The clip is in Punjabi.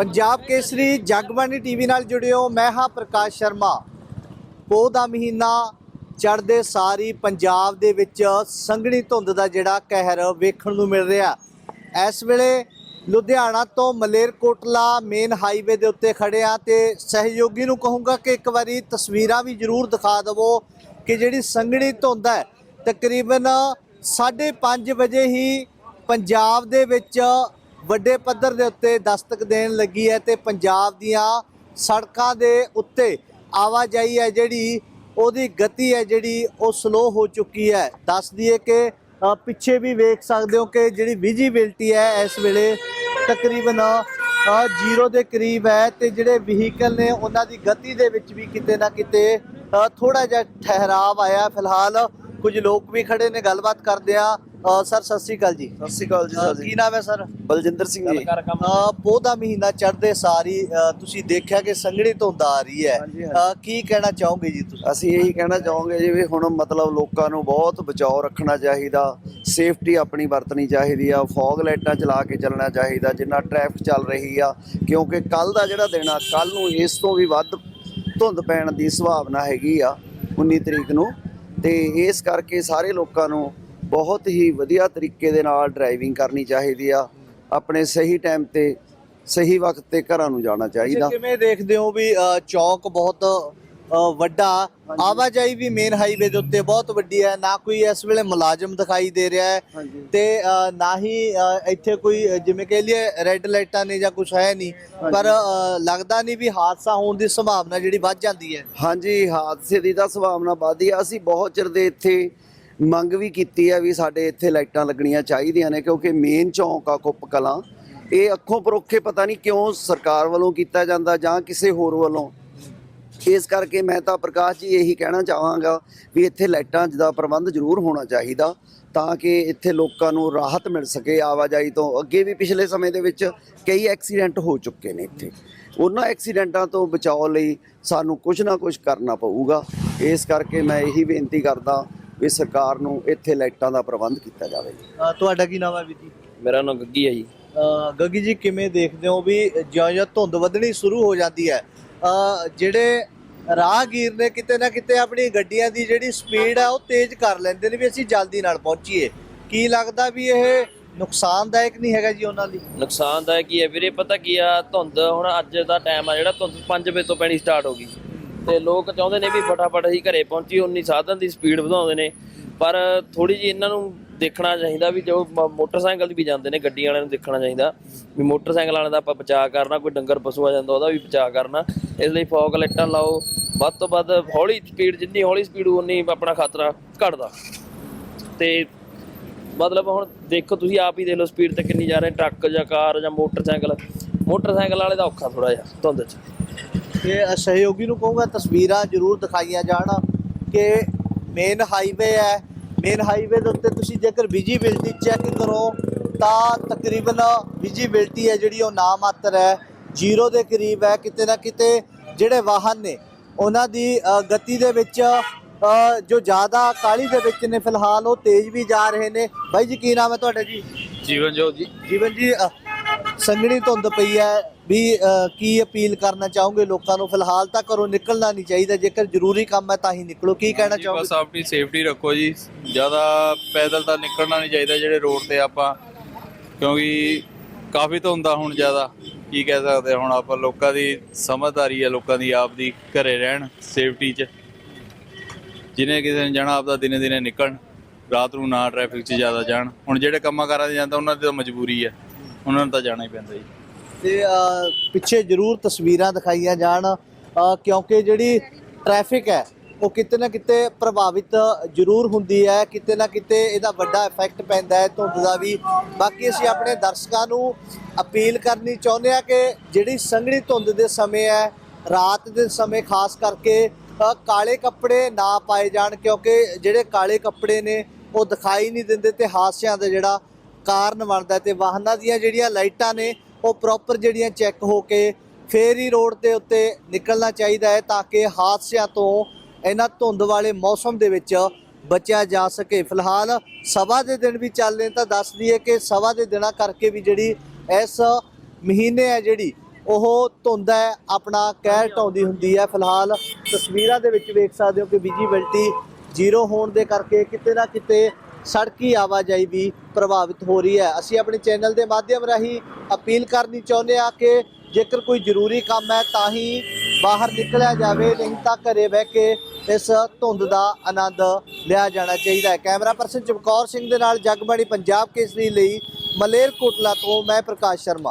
ਪੰਜਾਬ ਕੇਸਰੀ, ਜਗਬਾਣੀ ਟੀਵੀ ਨਾਲ ਜੁੜਿਓ, ਮੈਂ ਹਾਂ ਪ੍ਰਕਾਸ਼ ਸ਼ਰਮਾ। ਪੋਹ ਦਾ ਮਹੀਨਾ ਚੜ੍ਹਦੇ ਸਾਰੀ ਪੰਜਾਬ ਦੇ ਵਿੱਚ ਸੰਘਣੀ ਧੁੰਦ ਦਾ ਜਿਹੜਾ ਕਹਿਰ ਵੇਖਣ ਨੂੰ ਮਿਲ ਰਿਹਾ। ਇਸ ਵੇਲੇ ਲੁਧਿਆਣਾ ਤੋਂ ਮਲੇਰਕੋਟਲਾ ਮੇਨ ਹਾਈਵੇ ਦੇ ਉੱਤੇ ਖੜੇ ਆ ਤੇ ਸਹਿਯੋਗੀ ਨੂੰ ਕਹੂੰਗਾ ਕਿ ਇੱਕ ਵਾਰੀ ਤਸਵੀਰਾਂ ਵੀ ਜ਼ਰੂਰ ਦਿਖਾ ਦਵੋ ਕਿ ਜਿਹੜੀ ਸੰਘਣੀ ਧੁੰਦ ਹੈ, ਤਕਰੀਬਨ 5:30 ਵਜੇ ਹੀ ਪੰਜਾਬ ਦੇ ਵਿੱਚ ਵੱਡੇ ਪੱਧਰ ਦੇ ਉੱਤੇ ਦਸਤਕ ਦੇਣ ਲੱਗੀ ਹੈ ਤੇ ਪੰਜਾਬ ਦੀਆਂ ਸੜਕਾਂ ਦੇ ਉੱਤੇ ਆਵਾਜਾਈ ਹੈ ਜਿਹੜੀ, ਉਹਦੀ ਗਤੀ ਹੈ ਜਿਹੜੀ, ਉਹ ਸਲੋ ਹੋ ਚੁੱਕੀ ਹੈ। ਦੱਸ ਦਈਏ ਕਿ ਪਿੱਛੇ ਵੀ ਵੇਖ ਸਕਦੇ ਹੋ ਕਿ ਜਿਹੜੀ ਵਿਜੀਬਿਲਟੀ ਹੈ ਇਸ ਵੇਲੇ ਤਕਰੀਬਨ ਜ਼ੀਰੋ ਦੇ ਕਰੀਬ ਹੈ ਤੇ ਜਿਹੜੇ ਵਹੀਕਲ ਨੇ ਉਹਨਾਂ ਦੀ ਗਤੀ ਦੇ ਵਿੱਚ ਵੀ ਕਿਤੇ ਨਾ ਕਿਤੇ ਥੋੜਾ ਜਿਹਾ ਠਹਿਰਾਵ ਆਇਆ ਫਿਲਹਾਲ। ਕੁਝ ਲੋਕ ਵੀ ਖੜੇ ਨੇ, ਗੱਲਬਾਤ ਕਰਦੇ ਆ। ਸਰ ਸਤਿ ਸ੍ਰੀ ਅਕਾਲ ਜੀ। ਸਤਿ ਸ਼੍ਰੀ ਅਕਾਲ ਜੀ ਸਰ ਕੀ ਜੀ ਨਾਮ ਹੈ ਸਰ? ਬਲਜਿੰਦਰ ਸਿੰਘ ਜੀ। ਪੋਹ ਦਾ ਮਹੀਨਾ ਚੜ੍ਹਦੇ ਸਾਰੀ ਤੁਸੀਂ ਦੇਖਿਆ ਕਿ ਸੰਘਣੀ ਧੁੰਦ ਆ ਰਹੀ ਹੈ। ਕੀ ਕਹਿਣਾ ਚਾਹੋਗੇ ਜੀ ਤੁਸੀਂ? ਅਸੀਂ ਇਹੀ ਕਹਿਣਾ ਚਾਹਾਂਗੇ ਜੀ ਵੀ ਹੁਣ ਮਤਲਬ ਲੋਕਾਂ ਨੂੰ ਬਹੁਤ ਬਚਾਓ ਰੱਖਣਾ ਚਾਹੀਦਾ ਸੇਫਟੀ ਆਪਣੀ ਵਰਤਣੀ ਚਾਹੀਦੀ ਆ ਫੌਗ ਲਾਈਟਾਂ ਚਲਾ ਕੇ ਚੱਲਣਾ ਚਾਹੀਦਾ ਜਿੰਨਾ ਟ੍ਰੈਫਿਕ ਚੱਲ ਰਹੀ ਆ ਕਿਉਂਕਿ ਕੱਲ ਦਾ ਜਿਹੜਾ ਦਿਨ ਆ ਕੱਲ ਨੂੰ ਇਸ ਤੋਂ ਵੀ ਵੱਧ ਧੁੰਦ ਪੈਣ ਦੀ ਸੰਭਾਵਨਾ ਹੈਗੀ ਆ 19 ਤਰੀਕ ਨੂੰ। ਤੇ ਇਸ ਕਰਕੇ ਸਾਰੇ ਲੋਕਾਂ ਨੂੰ ਬਹੁਤ ਹੀ ਵਧੀਆ ਤਰੀਕੇ ਦੇ ਨਾਲ ਡਰਾਈਵਿੰਗ ਕਰਨੀ ਚਾਹੀਦੀ ਆ। ਆਪਣੇ ਸਹੀ ਟਾਈਮ ਤੇ ਸਹੀ ਵਕਤ ਤੇ ਘਰਾਂ ਨੂੰ ਜਾਣਾ ਚਾਹੀਦਾ। ਕਿਵੇਂ ਦੇਖਦੇ ਹੋ ਵੀ ਚੌਕ ਬਹੁਤ ਵੱਡਾ ਆਵਾਜਾਈ ਵੀ ਮੇਨ ਹਾਈਵੇ ਦੇ ਉੱਤੇ ਬਹੁਤ ਵੱਡੀ ਹੈ ਨਾ ਕੋਈ ਇਸ ਵੇਲੇ ਮੁਲਾਜ਼ਮ ਦਿਖਾਈ ਦੇ ਰਿਹਾ ਹੈ ਤੇ ਨਾ ਹੀ ਇੱਥੇ ਕੋਈ ਜਿਵੇਂ ਕਹ ਲਈਏ ਰੈੱਡ ਲਾਈਟਾਂ ਨੇ ਜਾਂ ਕੁਝ ਹੈ ਨਹੀਂ ਪਰ ਲੱਗਦਾ ਨਹੀਂ ਵੀ ਹਾਦਸਾ ਹੋਣ ਦੀ ਸੰਭਾਵਨਾ ਜਿਹੜੀ ਵੱਧ ਜਾਂਦੀ ਹੈ। ਹਾਂਜੀ ਹਾਦਸੇ ਦੀ ਤਾਂ ਸੰਭਾਵਨਾ ਵੱਧਦੀ ਆ। ਅਸੀਂ ਬਹੁਤ ਚਿਰ ਦੇ ਇੱਥੇ ਮੰਗ ਵੀ ਕੀਤੀ ਹੈ ਵੀ ਸਾਡੇ ਇੱਥੇ ਲਾਈਟਾਂ ਲੱਗਣੀਆਂ ਚਾਹੀਦੀਆਂ ਨੇ, ਕਿਉਂਕਿ ਮੇਨ ਚੌਂਕ ਆ ਕੁੱਪ ਕਲਾਂ। ਇਹ ਅੱਖੋਂ ਪਰੋਖੇ ਪਤਾ ਨਹੀਂ ਕਿਉਂ ਸਰਕਾਰ ਵੱਲੋਂ ਕੀਤਾ ਜਾਂਦਾ ਜਾਂ ਕਿਸੇ ਹੋਰ ਵੱਲੋਂ। ਇਸ ਕਰਕੇ ਮੈਂ ਤਾਂ ਪ੍ਰਕਾਸ਼ ਜੀ ਇਹੀ ਕਹਿਣਾ ਚਾਹਾਂਗਾ ਵੀ ਇੱਥੇ ਲਾਈਟਾਂ ਦਾ ਪ੍ਰਬੰਧ ਜ਼ਰੂਰ ਹੋਣਾ ਚਾਹੀਦਾ, ਤਾਂ ਕਿ ਇੱਥੇ ਲੋਕਾਂ ਨੂੰ ਰਾਹਤ ਮਿਲ ਸਕੇ ਆਵਾਜਾਈ ਤੋਂ। ਅੱਗੇ ਵੀ ਪਿਛਲੇ ਸਮੇਂ ਦੇ ਵਿੱਚ ਕਈ ਐਕਸੀਡੈਂਟ ਹੋ ਚੁੱਕੇ ਨੇ ਇੱਥੇ। ਉਹਨਾਂ ਐਕਸੀਡੈਂਟਾਂ ਤੋਂ ਬਚਾਓ ਲਈ ਸਾਨੂੰ ਕੁਝ ਨਾ ਕੁਝ ਕਰਨਾ ਪਊਗਾ। ਇਸ ਕਰਕੇ ਮੈਂ ਇਹੀ ਬੇਨਤੀ ਕਰਦਾ ਵੀ ਸਰਕਾਰ ਨੂੰ ਇੱਥੇ ਲਾਈਟਾਂ ਦਾ ਪ੍ਰਬੰਧ ਕੀਤਾ ਜਾਵੇ। ਅ, ਤੁਹਾਡਾ ਕੀ ਨਾਮ ਹੈ ਵੀਰ ਜੀ? ਮੇਰਾ ਨਾਮ ਗੱਗੀ ਹੈ ਜੀ। ਅ, ਗੱਗੀ ਜੀ ਕਿਵੇਂ ਦੇਖਦੇ ਹੋ ਵੀ ਜਿਉਂ-ਜਿਉਂ ਧੁੰਦ ਵਧਣੀ ਸ਼ੁਰੂ ਹੋ ਜਾਂਦੀ ਹੈ ਅ, ਜਿਹੜੇ ਰਾਹਗੀਰ ਨੇ ਕਿਤੇ ਨਾ ਕਿਤੇ ਆਪਣੀ ਗੱਡੀਆਂ ਦੀ ਜਿਹੜੀ ਸਪੀਡ ਹੈ ਉਹ ਤੇਜ਼ ਕਰ ਲੈਂਦੇ ਨੇ ਵੀ ਅਸੀਂ ਜਲਦੀ ਨਾਲ ਪਹੁੰਚੀਏ। ਕੀ ਲੱਗਦਾ ਵੀ ਇਹ ਨੁਕਸਾਨਦਾਇਕ ਨਹੀਂ ਹੈਗਾ ਜੀ ਉਹਨਾਂ ਲਈ? ਨੁਕਸਾਨਦਾਇਕ ਕੀ ਹੈ ਵੀਰੇ ਪਤਾ ਕੀ ਆ ਧੁੰਦ ਹੁਣ ਅੱਜ ਦਾ ਟਾਈਮ ਆ ਜਿਹੜਾ ਧੁੰਦ 5 ਵਜੇ ਤੋਂ ਪੈਣੀ ਸਟਾਰਟ ਹੋ ਗਈ। ਤੇ ਲੋਕ ਚਾਹੁੰਦੇ ਨੇ ਵੀ ਫਟਾਫਟ ਅਸੀਂ ਘਰੇ ਪਹੁੰਚੀ ਉਨੀ ਸਾਧਨ ਦੀ ਸਪੀਡ ਵਧਾਉਂਦੇ ਨੇ। ਪਰ ਥੋੜੀ ਜੀ ਇਹਨਾਂ ਨੂੰ ਦੇਖਣਾ ਚਾਹੀਦਾ ਵੀ ਜੋ ਮ- ਮੋਟਰਸਾਈਕਲ ਤੇ ਵੀ ਜਾਂਦੇ ਨੇ ਗੱਡੀ ਵਾਲਿਆਂ ਨੂੰ ਦੇਖਣਾ ਚਾਹੀਦਾ। ਵੀ ਮੋਟਰਸਾਈਕਲ ਵਾਲਿਆਂ ਦਾ ਆਪਾਂ ਬਚਾਅ ਕਰਨਾ, ਕੋਈ ਡੰਗਰ ਪਸ਼ੂ ਆ ਜਾਂਦਾ ਉਹਦਾ ਵੀ ਬਚਾਅ ਕਰਨਾ। ਇਸ ਲਈ ਫੌਗ ਲਾਈਟਾਂ ਲਾਓ। ਵੱਧ ਤੋਂ ਵੱਧ ਹੌਲੀ ਸਪੀਡ ਜਿੰਨੀ ਹੌਲੀ ਸਪੀਡ ਉਨੀ ਆਪਣਾ ਖਤਰਾ ਘਟਦਾ। ਤੇ ਮਤਲਬ ਹੁਣ ਦੇਖੋ, ਤੁਸੀਂ ਆਪ ਹੀ ਦੇਖ ਲਓ ਸਪੀਡ ਤੇ ਕਿੰਨੀ ਜਾ ਰਹੇ ਟਰੱਕ ਜਾਂ ਕਾਰ ਜਾਂ ਮੋਟਰਸਾਈਕਲ। ਮੋਟਰਸਾਈਕਲ ਵਾਲੇ ਦਾ ਔਖਾ ਥੋੜਾ ਜਿਹਾ ਧੁੰਦ 'ਚ। ਤੇ ਸਹਿਯੋਗੀ ਨੂੰ ਕਹੂੰਗਾ ਤਸਵੀਰਾਂ ਜ਼ਰੂਰ ਦਿਖਾਈਆਂ ਜਾਣ ਕਿ ਮੇਨ ਹਾਈਵੇ ਹੈ। ਮੇਨ ਹਾਈਵੇ ਦੇ ਉੱਤੇ ਤੁਸੀਂ ਜੇਕਰ ਵਿਜੀਬਿਲਟੀ ਚੈੱਕ ਕਰੋ ਤਾਂ ਤਕਰੀਬਨ ਵਿਜੀਬਿਲਟੀ ਹੈ ਜਿਹੜੀ ਉਹ ਨਾ ਮਾਤਰ ਹੈ। ਜ਼ੀਰੋ ਦੇ ਕਰੀਬ ਹੈ ਕਿਤੇ ਨਾ ਕਿਤੇ ਜਿਹੜੇ ਵਾਹਨ ਨੇ ਉਹਨਾਂ ਦੀ ਗਤੀ ਦੇ ਵਿੱਚ ਜੋ ਜ਼ਿਆਦਾ ਕਾਲੀ ਦੇ ਵਿੱਚ ਨੇ ਫਿਲਹਾਲ ਉਹ ਤੇਜ਼ ਵੀ ਜਾ ਰਹੇ ਨੇ। ਬਾਈ ਜੀ ਕੀ ਨਾਮ ਹੈ ਤੁਹਾਡਾ ਜੀ? ਜੀਵਨ ਜੋਤ ਜੀ। ਜੀਵਨ ਜੀ ਅ, ਸੰਘਣੀ ਧੁੰਦ ਪਈ ਹੈ। ਵੀ ਕੀ ਅਪੀਲ ਕਰਨਾ ਚਾਹੋਗੇ? ਲੋਕਾਂ ਨੂੰ ਫਿਲਹਾਲ ਤਾਂ ਘਰੋਂ ਨਿਕਲਣਾ ਨਹੀਂ ਚਾਹੀਦਾ। ਜੇਕਰ ਜ਼ਰੂਰੀ ਕੰਮ ਹੈ ਤਾਂ ਹੀ ਨਿਕਲੋ। ਕੀ ਕਹਿਣਾ ਜੀ, ਚਾਹੋਗੇ? ਬਸ ਆਪਣੀ ਸੇਫਟੀ ਰੱਖੋ ਜੀ। ਜ਼ਿਆਦਾ ਪੈਦਲ ਤਾਂ ਨਿਕਲਣਾ ਨਹੀਂ ਚਾਹੀਦਾ ਜਿਹੜੇ ਰੋਡ ਤੇ ਆਪਾਂ। ਕਿਉਂਕਿ ਕਾਫੀ ਧੁੰਦਾ ਹੁਣ ਜ਼ਿਆਦਾ। ਕੀ ਕਹਿ ਸਕਦੇ ਹਾਂ ਹੁਣ ਆਪਾਂ? ਲੋਕਾਂ ਦੀ ਸਮਝਦਾਰੀ ਹੈ ਲੋਕਾਂ ਦੀ ਆਪ ਦੀ ਘਰੇ ਰਹਿਣ ਸੇਫਟੀ 'ਚ। ਜਿਹਨੇ ਕਿਸੇ ਨੇ ਜਾਣਾ ਆਪਦਾ ਦਿਨੇ ਦਿਨੇ ਨਿਕਲਣ। ਰਾਤ ਨੂੰ ਨਾ ਟ੍ਰੈਫਿਕ 'ਚ ਜ਼ਿਆਦਾ ਜਾਣ। ਹੁਣ ਜਿਹੜੇ ਕੰਮਾਂ ਕਾਰਾਂ 'ਤੇ ਜਾਂਦਾ ਉਹਨਾਂ ਦੀ ਤਾਂ ਮਜਬੂਰੀ ਹੈ ਉਹਨਾਂ ਨੂੰ ਤਾਂ ਜਾਣਾ ਹੀ ਪੈਂਦਾ ਜੀ। ਤੇ ਪਿੱਛੇ ਜ਼ਰੂਰ ਤਸਵੀਰਾਂ ਦਿਖਾਈਆਂ ਜਾਣ ਕਿਉਂਕਿ ਜਿਹੜੀ ਟ੍ਰੈਫਿਕ ਹੈ, ਉਹ ਕਿਤੇ ਨਾ ਕਿਤੇ ਪ੍ਰਭਾਵਿਤ ਜ਼ਰੂਰ ਹੁੰਦੀ ਹੈ, ਕਿਤੇ ਨਾ ਕਿਤੇ ਇਹਦਾ ਵੱਡਾ ਇਫੈਕਟ ਪੈਂਦਾ ਹੈ, ਧੁੰਦ ਦਾ ਵੀ। ਬਾਕੀ ਅਸੀਂ ਆਪਣੇ ਦਰਸ਼ਕਾਂ ਨੂੰ ਅਪੀਲ ਕਰਨੀ ਚਾਹੁੰਦੇ ਆ ਕਿ ਜਿਹੜੀ ਸੰਘਣੀ ਧੁੰਦ ਦੇ ਸਮੇਂ ਹੈ, ਰਾਤ ਦੇ ਸਮੇਂ ਖਾਸ ਕਰਕੇ ਕਾਲੇ ਕੱਪੜੇ ਨਾ ਪਾਏ ਜਾਣ, ਕਿਉਂਕਿ ਜਿਹੜੇ ਕਾਲੇ ਕੱਪੜੇ ਨੇ, ਉਹ ਦਿਖਾਈ ਨਹੀਂ ਦਿੰਦੇ ਤੇ ਹਾਦਸਿਆਂ ਦਾ ਜਿਹੜਾ ਕਾਰਨ ਬਣਦਾ ਹੈ ਤੇ ਵਾਹਨਾਂ ਦੀਆਂ ਜਿਹੜੀਆਂ ਲਾਈਟਾਂ ਨੇ ਉਹ ਪ੍ਰੋਪਰ ਜਿਹੜੀਆਂ ਚੈੱਕ ਹੋ ਕੇ ਫੇਰ ਹੀ ਰੋਡ ਦੇ ਉੱਤੇ ਨਿਕਲਣਾ ਚਾਹੀਦਾ ਹੈ ਤਾਂ ਕਿ ਹਾਦਸਿਆਂ ਤੋਂ ਇਹਨਾਂ ਧੁੰਦ ਵਾਲੇ ਮੌਸਮ ਦੇ ਵਿੱਚ ਬਚਿਆ ਜਾ ਸਕੇ। ਫਿਲਹਾਲ ਸਵਾ ਦੇ ਦਿਨ ਵੀ ਚੱਲ ਰਹੇ ਤਾਂ ਦੱਸ ਦਈਏ ਕਿ ਸਵਾ ਦੇ ਦਿਨਾਂ ਕਰਕੇ ਵੀ ਜਿਹੜੀ ਇਸ ਮਹੀਨੇ ਹੈ ਜਿਹੜੀ ਉਹ ਧੁੰਦ ਹੈ, ਆਪਣਾ ਕਹਿਰ ਢਾਉਂਦੀ ਹੁੰਦੀ ਹੈ। ਫਿਲਹਾਲ ਤਸਵੀਰਾਂ ਦੇ ਵਿੱਚ ਵੇਖ ਸਕਦੇ ਹੋ ਕਿ ਵਿਜੀਬਿਲਟੀ ਜ਼ੀਰੋ ਹੋਣ ਦੇ ਕਰਕੇ ਕਿਤੇ ਨਾ ਕਿਤੇ ਸੜਕੀ ਆਵਾਜਾਈ ਵੀ ਪ੍ਰਭਾਵਿਤ ਹੋ ਰਹੀ ਹੈ। ਅਸੀਂ ਆਪਣੇ ਚੈਨਲ ਦੇ ਮਾਧਿਅਮ ਰਾਹੀਂ ਅਪੀਲ ਕਰਨੀ ਚਾਹੁੰਦੇ ਆ ਕਿ ਜੇਕਰ ਕੋਈ ਜ਼ਰੂਰੀ ਕੰਮ ਹੈ ਤਾਂ ਹੀ ਬਾਹਰ ਨਿਕਲਿਆ ਜਾਵੇ, ਨਹੀਂ ਤਾਂ ਘਰੇ ਬਹਿ ਕੇ ਇਸ ਧੁੰਦ ਦਾ ਆਨੰਦ ਲਿਆ ਜਾਣਾ ਚਾਹੀਦਾ ਹੈ। ਕੈਮਰਾ ਪਰਸਨ ਚਮਕੌਰ ਸਿੰਘ ਦੇ ਨਾਲ ਜਗਬਾਣੀ ਪੰਜਾਬ ਕੇਸਰੀ ਲਈ ਮਲੇਰਕੋਟਲਾ ਤੋਂ ਮੈਂ ਪ੍ਰਕਾਸ਼ ਸ਼ਰਮਾ।